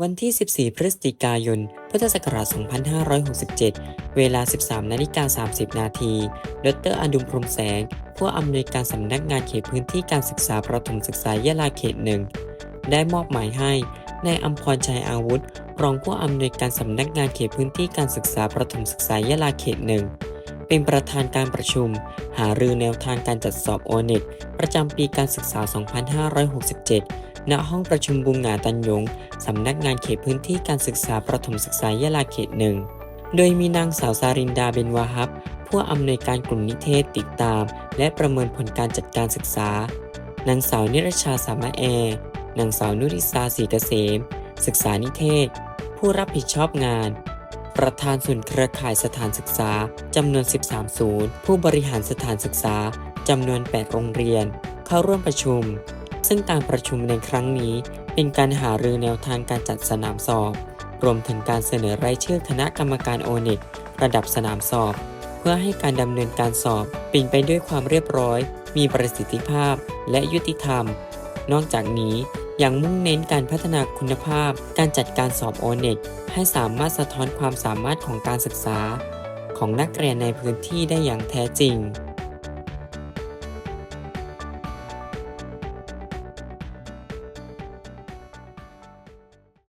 วันที่ 14 พฤศจิกายน พุทธศักราช 2567 เวลา 13 นาฬิกา 30 นาที ดรอดุมพรมแสง ผู้อำนวยการสำนักงานเขตพื้นที่การศึกษาประถมศึกษายะลาเขตหนึ่ง ได้มอบหมายให้นายอัมพรชัยอาวุธ รองผู้อำนวยการสำนักงานเขตพื้นที่การศึกษาประถมศึกษายะลาเขตหนึ่ง เป็นประธานการประชุม หารือแนวทางการจัดสอบโอเน็ตประจำปีการศึกษา 2567 ณ ห้องประชุมบุงหงาตันยง สำนักงานเขตพื้นที่การศึกษาประถมศึกษายะลาเขตหนึ่ง โดยมีนางสาวซารินดาเบนวาฮับ ผู้อำนวยการกลุ่มนิเทศติดตาม และประเมินผลการจัดการศึกษา นางสาวนิรชาสามะแอ นางสาวนุริศาสีเกษม ศึกษานิเทศ ผู้รับผิดชอบงาน ประธานส่วนเครือข่ายสถานศึกษาจำนวน 13 ศูนย์ ผู้บริหารสถานศึกษาจำนวน 8 โรงเรียน เข้าร่วมประชุม ซึ่งการประชุมในครั้งนี้เป็นการหารือแนวทางการจัดสนามสอบ รวมถึงการเสนอรายชื่อคณะกรรมการโอเน็ตระดับสนามสอบ เพื่อให้การดำเนินการสอบเป็นไปด้วยความเรียบร้อย มีประสิทธิภาพและยุติธรรม นอกจากนี้ ยังมุ่งเน้นการพัฒนาคุณภาพ การจัดการสอบโอเน็ตให้สามารถสะท้อนความสามารถของการศึกษา ของนักเรียนในพื้นที่ได้อย่างแท้จริง